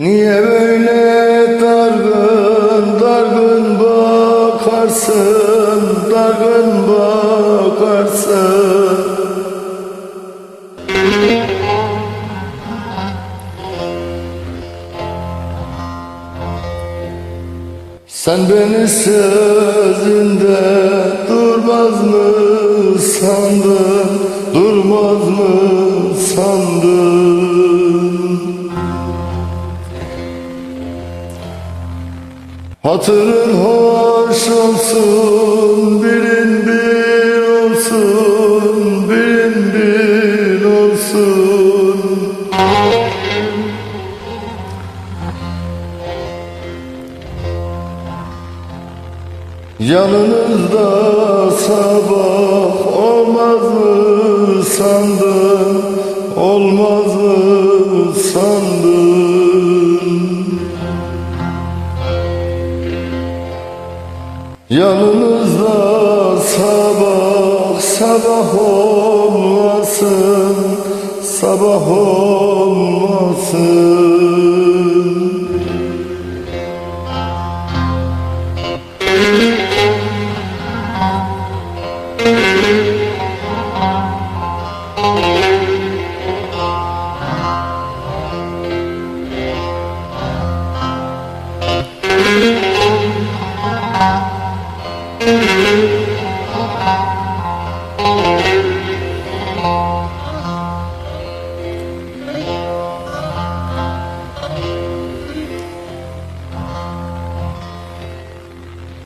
Niye böyle dargın dargın bakarsın dargın bakarsın Sen beni sözünde durmaz mı sandın? Durmaz mı sandın? Hatırın hoş olsun, birin bir olsun, Yanınızda sabah olmaz mı sandın, olmaz mı sandın? Yanınızda sabah sabah olmasın Sabah olmasın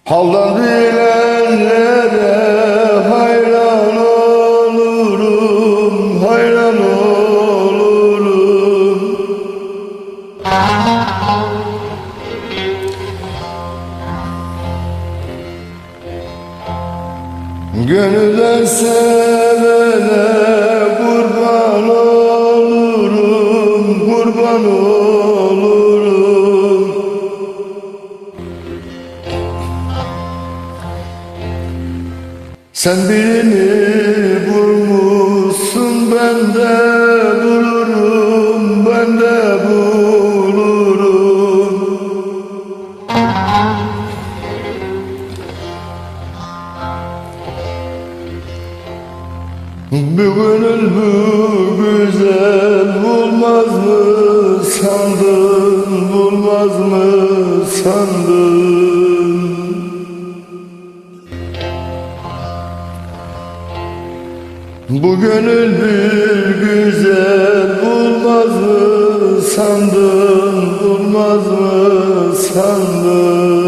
Haldan bilenlere Gönülden sevene kurban olurum, kurban olurum. Sen birini Bu gönül bu güzel bulmaz mı sandın, bulmaz mı sandın? Bu gönül bir güzel bulmaz mı sandın, bulmaz mı sandın?